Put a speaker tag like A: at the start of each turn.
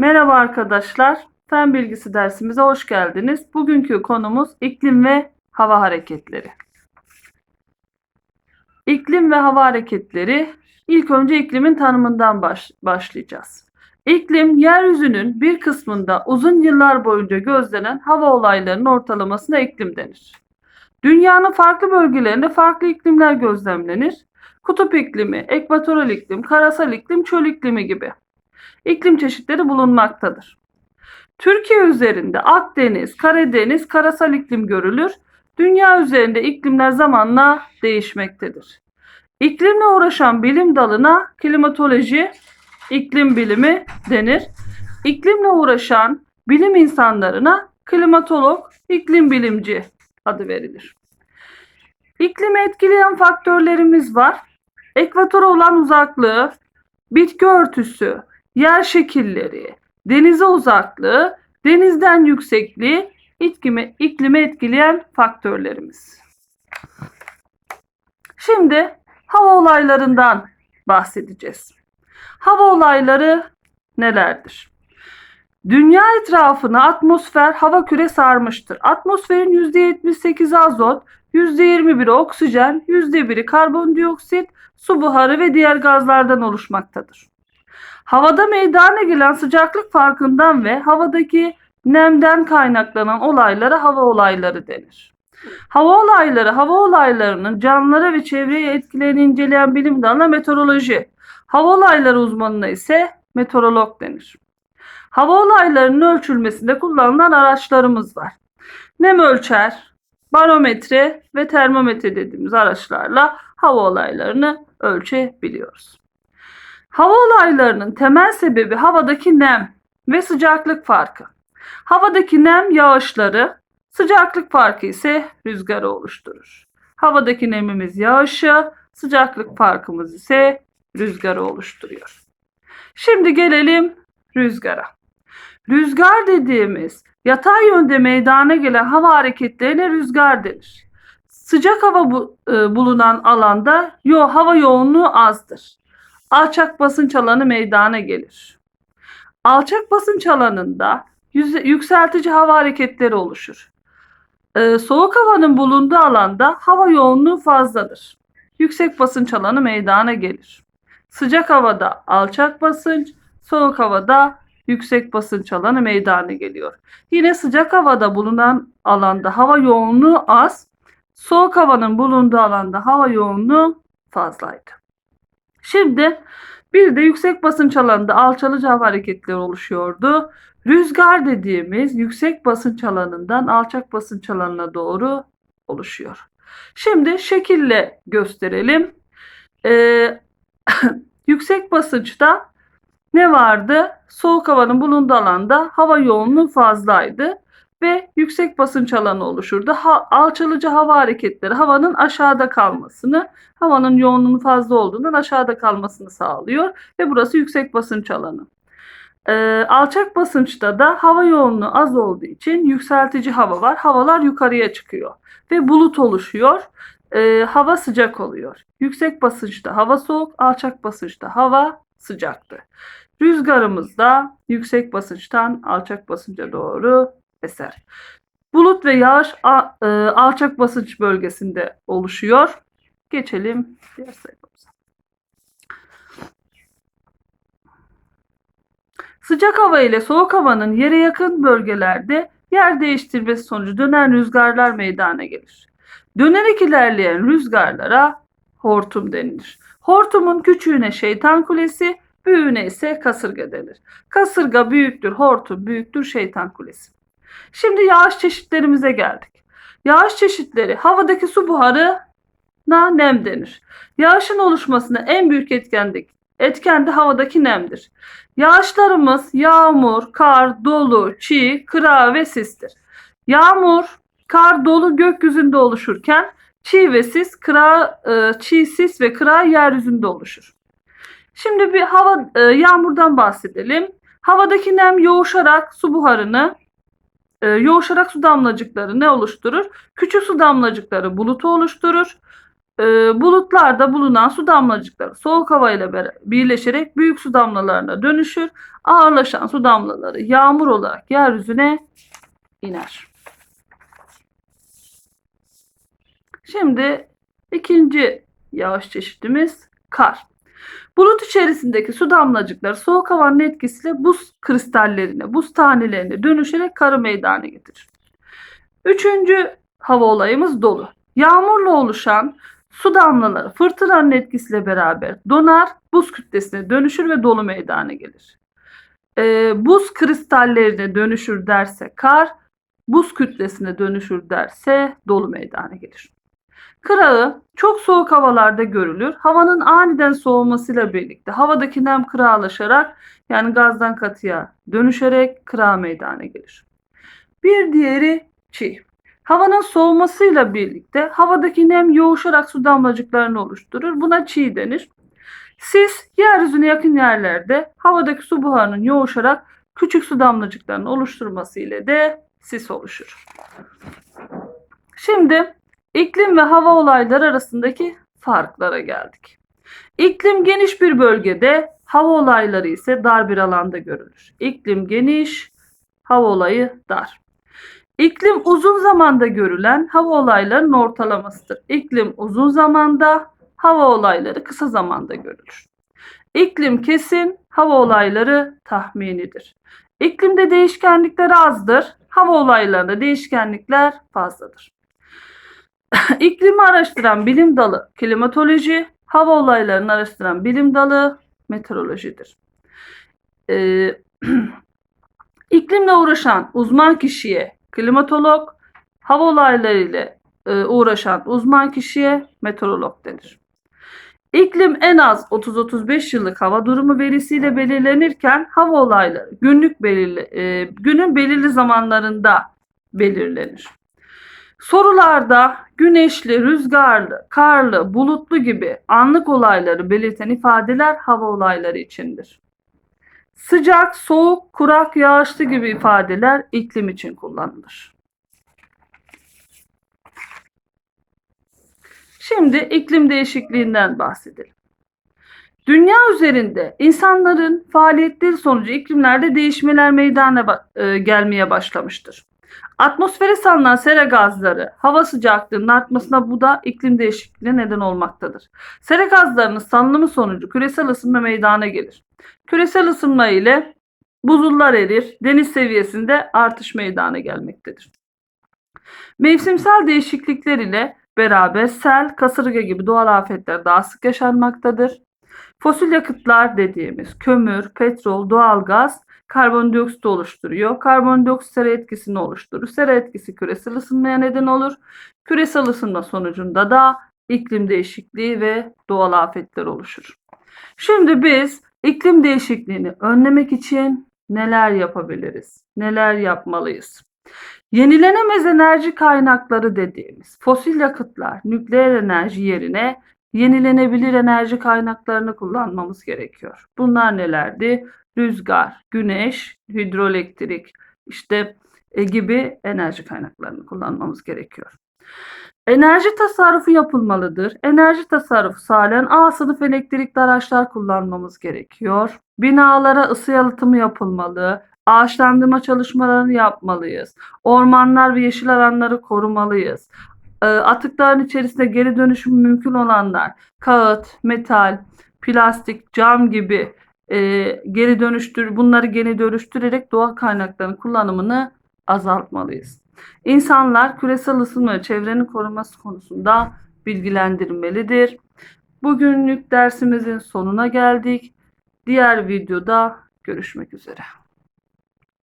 A: Merhaba arkadaşlar. Fen bilgisi dersimize hoş geldiniz. Bugünkü konumuz iklim ve hava hareketleri. İklim ve hava hareketleri ilk önce iklimin tanımından baş- başlayacağız. İklim yeryüzünün bir kısmında uzun yıllar boyunca gözlenen hava olaylarının ortalamasına iklim denir. Dünyanın farklı bölgelerinde farklı iklimler gözlemlenir. Kutup iklimi, ekvatoral iklim, karasal iklim, çöl iklimi gibi iklim çeşitleri bulunmaktadır. Türkiye üzerinde Akdeniz, Karadeniz, karasal iklim görülür. Dünya üzerinde iklimler zamanla değişmektedir. İklimle uğraşan bilim dalına klimatoloji, iklim bilimi denir. İklimle uğraşan bilim insanlarına klimatolog, iklim bilimci adı verilir. İklimi etkileyen faktörlerimiz var. Ekvatora olan uzaklığı, bitki örtüsü, yer şekilleri, denize uzaklığı, denizden yüksekliği iklimi, iklimi etkileyen faktörlerimiz. Şimdi hava olaylarından bahsedeceğiz. Hava olayları nelerdir? Dünya etrafını atmosfer hava küre sarmıştır. Atmosferin %78'i azot, %21'i oksijen, %1'i karbondioksit, su buharı ve diğer gazlardan oluşmaktadır. Havada meydana gelen sıcaklık farkından ve havadaki nemden kaynaklanan olaylara hava olayları denir. Hava olayları, hava olaylarının canlılara ve çevreye etkilerini inceleyen bilim dalına meteoroloji, hava olayları uzmanına ise meteorolog denir. Hava olaylarının ölçülmesinde kullanılan araçlarımız var. Nem ölçer, barometre ve termometre dediğimiz araçlarla hava olaylarını ölçebiliyoruz. Hava olaylarının temel sebebi havadaki nem ve sıcaklık farkı. Havadaki nem yağışları, sıcaklık farkı ise rüzgarı oluşturur. Havadaki nemimiz yağışı, sıcaklık farkımız ise rüzgarı oluşturuyor. Şimdi gelelim rüzgara. Rüzgar dediğimiz yatay yönde meydana gelen hava hareketlerine rüzgar denir. Sıcak hava bu- e, bulunan alanda yo hava yoğunluğu azdır alçak basınç alanı meydana gelir. Alçak basınç alanında yükseltici hava hareketleri oluşur. Ee, soğuk havanın bulunduğu alanda hava yoğunluğu fazladır. Yüksek basınç alanı meydana gelir. Sıcak havada alçak basınç, soğuk havada yüksek basınç alanı meydana geliyor. Yine sıcak havada bulunan alanda hava yoğunluğu az, soğuk havanın bulunduğu alanda hava yoğunluğu fazlaydı. Şimdi bir de yüksek basınç alanında alçalıcı hava hareketleri oluşuyordu. Rüzgar dediğimiz yüksek basınç alanından alçak basınç alanına doğru oluşuyor. Şimdi şekille gösterelim. Ee, yüksek basınçta ne vardı? Soğuk havanın bulunduğu alanda hava yoğunluğu fazlaydı ve yüksek basınç alanı oluşurdu. Ha, alçalıcı hava hareketleri havanın aşağıda kalmasını, havanın yoğunluğunun fazla olduğundan aşağıda kalmasını sağlıyor ve burası yüksek basınç alanı. Ee, alçak basınçta da hava yoğunluğu az olduğu için yükseltici hava var. Havalar yukarıya çıkıyor ve bulut oluşuyor. Ee, hava sıcak oluyor. Yüksek basınçta hava soğuk, alçak basınçta hava sıcaktı. Rüzgarımız da yüksek basınçtan alçak basınca doğru eser. Bulut ve yağış e, alçak basınç bölgesinde oluşuyor. Geçelim diğer sayfamıza. Sıcak hava ile soğuk havanın yere yakın bölgelerde yer değiştirmesi sonucu dönen rüzgarlar meydana gelir. Dönerek ilerleyen rüzgarlara hortum denilir. Hortumun küçüğüne şeytan kulesi, büyüğüne ise kasırga denir. Kasırga büyüktür, hortum büyüktür, şeytan kulesi. Şimdi yağış çeşitlerimize geldik. Yağış çeşitleri havadaki su buharına nem denir. Yağışın oluşmasına en büyük etken de, etken de havadaki nemdir. Yağışlarımız yağmur, kar, dolu, çiğ, kıra ve sistir. Yağmur, kar, dolu gökyüzünde oluşurken çiğ ve sis, kıra, e, çiğ, sis ve kıra yeryüzünde oluşur. Şimdi bir hava e, yağmurdan bahsedelim. Havadaki nem yoğuşarak su buharını e, yoğuşarak su damlacıkları ne oluşturur? Küçük su damlacıkları bulutu oluşturur. e, bulutlarda bulunan su damlacıkları soğuk havayla bera- birleşerek büyük su damlalarına dönüşür. Ağırlaşan su damlaları yağmur olarak yeryüzüne iner. Şimdi ikinci yağış çeşidimiz kar. Bulut içerisindeki su damlacıkları soğuk havanın etkisiyle buz kristallerine, buz tanelerine dönüşerek karı meydana getirir. Üçüncü hava olayımız dolu. Yağmurla oluşan su damlaları fırtınanın etkisiyle beraber donar, buz kütlesine dönüşür ve dolu meydana gelir. Ee, buz kristallerine dönüşür derse kar, buz kütlesine dönüşür derse dolu meydana gelir. Kırağı çok soğuk havalarda görülür. Havanın aniden soğumasıyla birlikte havadaki nem kırağlaşarak yani gazdan katıya dönüşerek kırağı meydana gelir. Bir diğeri çiğ. Havanın soğumasıyla birlikte havadaki nem yoğuşarak su damlacıklarını oluşturur. Buna çiğ denir. Sis yeryüzüne yakın yerlerde havadaki su buharının yoğuşarak küçük su damlacıklarını oluşturması ile de sis oluşur. Şimdi iklim ve hava olayları arasındaki farklara geldik. İklim geniş bir bölgede, hava olayları ise dar bir alanda görülür. İklim geniş, hava olayı dar. İklim uzun zamanda görülen hava olaylarının ortalamasıdır. İklim uzun zamanda, hava olayları kısa zamanda görülür. İklim kesin, hava olayları tahminidir. İklimde değişkenlikler azdır, hava olaylarında değişkenlikler fazladır. İklimi araştıran bilim dalı klimatoloji, hava olaylarını araştıran bilim dalı meteorolojidir. Ee, iklimle uğraşan uzman kişiye klimatolog, hava olaylarıyla e, uğraşan uzman kişiye meteorolog denir. İklim en az 30-35 yıllık hava durumu verisiyle belirlenirken hava olayları günlük belirli, e, günün belirli zamanlarında belirlenir. Sorularda güneşli, rüzgarlı, karlı, bulutlu gibi anlık olayları belirten ifadeler hava olayları içindir. Sıcak, soğuk, kurak, yağışlı gibi ifadeler iklim için kullanılır. Şimdi iklim değişikliğinden bahsedelim. Dünya üzerinde insanların faaliyetleri sonucu iklimlerde değişmeler meydana e, gelmeye başlamıştır. Atmosfere salınan sera gazları hava sıcaklığının artmasına bu da iklim değişikliğine neden olmaktadır. Sera gazlarının salınımı sonucu küresel ısınma meydana gelir. Küresel ısınma ile buzullar erir, deniz seviyesinde artış meydana gelmektedir. Mevsimsel değişiklikler ile beraber sel, kasırga gibi doğal afetler daha sık yaşanmaktadır. Fosil yakıtlar dediğimiz kömür, petrol, doğalgaz karbondioksit oluşturuyor. Karbondioksit sera etkisini oluşturur. Sera etkisi küresel ısınmaya neden olur. Küresel ısınma sonucunda da iklim değişikliği ve doğal afetler oluşur. Şimdi biz iklim değişikliğini önlemek için neler yapabiliriz? Neler yapmalıyız? Yenilenemez enerji kaynakları dediğimiz fosil yakıtlar, nükleer enerji yerine yenilenebilir enerji kaynaklarını kullanmamız gerekiyor. Bunlar nelerdi? Rüzgar, güneş, hidroelektrik işte e, gibi enerji kaynaklarını kullanmamız gerekiyor. Enerji tasarrufu yapılmalıdır. Enerji tasarrufu sağlayan A sınıf elektrikli araçlar kullanmamız gerekiyor. Binalara ısı yalıtımı yapılmalı. Ağaçlandırma çalışmalarını yapmalıyız. Ormanlar ve yeşil alanları korumalıyız. E, Atıkların içerisinde geri dönüşüm mümkün olanlar, kağıt, metal, plastik, cam gibi e, geri dönüştür bunları geri dönüştürerek doğal kaynakların kullanımını azaltmalıyız. İnsanlar küresel ısınma ve çevrenin korunması konusunda bilgilendirmelidir. Bugünlük dersimizin sonuna geldik. Diğer videoda görüşmek üzere.